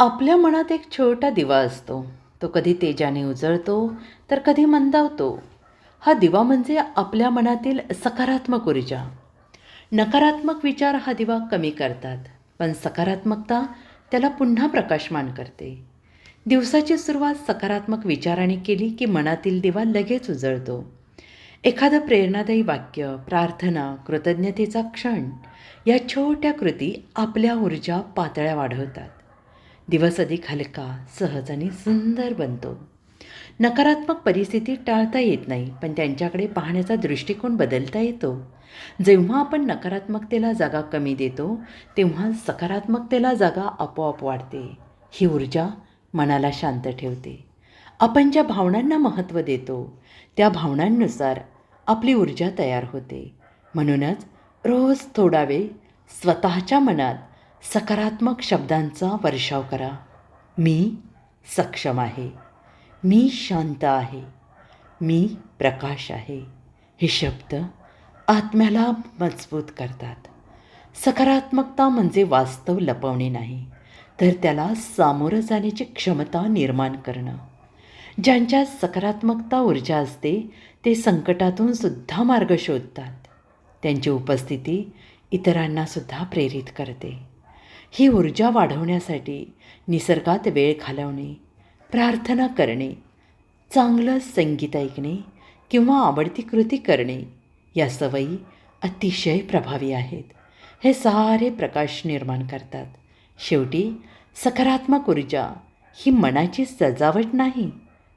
आपल्या मनात एक छोटा दिवा असतो. तो कधी तेजाने उजळतो तर कधी मंदावतो. हा दिवा म्हणजे आपल्या मनातील सकारात्मक ऊर्जा. नकारात्मक विचार हा दिवा कमी करतात पण सकारात्मकता त्याला पुन्हा प्रकाशमान करते. दिवसाची सुरुवात सकारात्मक विचाराने केली की मनातील दिवा लगेच उजळतो. एखादं प्रेरणादायी वाक्य प्रार्थना कृतज्ञतेचा क्षण या छोट्या कृती आपल्या ऊर्जा पातळ्या वाढवतात. दिवस अधिक हलका सहज आणि सुंदर बनतो. नकारात्मक परिस्थिती टाळता येत नाही पण त्यांच्याकडे पाहण्याचा दृष्टिकोन बदलता येतो. जेव्हा आपण नकारात्मकतेला जागा कमी देतो तेव्हा सकारात्मकतेला जागा आपोआप वाढते. ही ऊर्जा मनाला शांत ठेवते. आपण ज्या भावनांना महत्त्व देतो त्या भावनांनुसार आपली ऊर्जा तयार होते. म्हणूनच रोज थोडा वेळ स्वतःच्या मनात सकारात्मक शब्दांचा वर्षाव करा. मी सक्षम आहे. मी शांत आहे. मी प्रकाश आहे. हे शब्द आत्म्याला मजबूत करतात. सकारात्मकता म्हणजे वास्तव लपवणे नाही तर त्याला सामोरं जाण्याची क्षमता निर्माण करणं. ज्यांच्या सकारात्मकता ऊर्जा असते ते संकटातून सुद्धा मार्ग शोधतात. त्यांची उपस्थिती इतरांनासुद्धा प्रेरित करते. ही ऊर्जा वाढवण्यासाठी निसर्गात वेळ घालवणे प्रार्थना करणे चांगलं संगीत ऐकणे किंवा आवडती कृती करणे या सवयी अतिशय प्रभावी आहेत. हे सारे प्रकाश निर्माण करतात. शेवटी सकारात्मक ऊर्जा ही मनाची सजावट नाही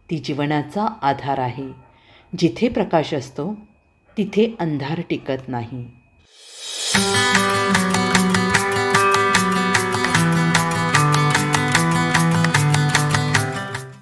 ती जीवनाचा आधार आहे. जिथे प्रकाश असतो तिथे अंधार टिकत नाही.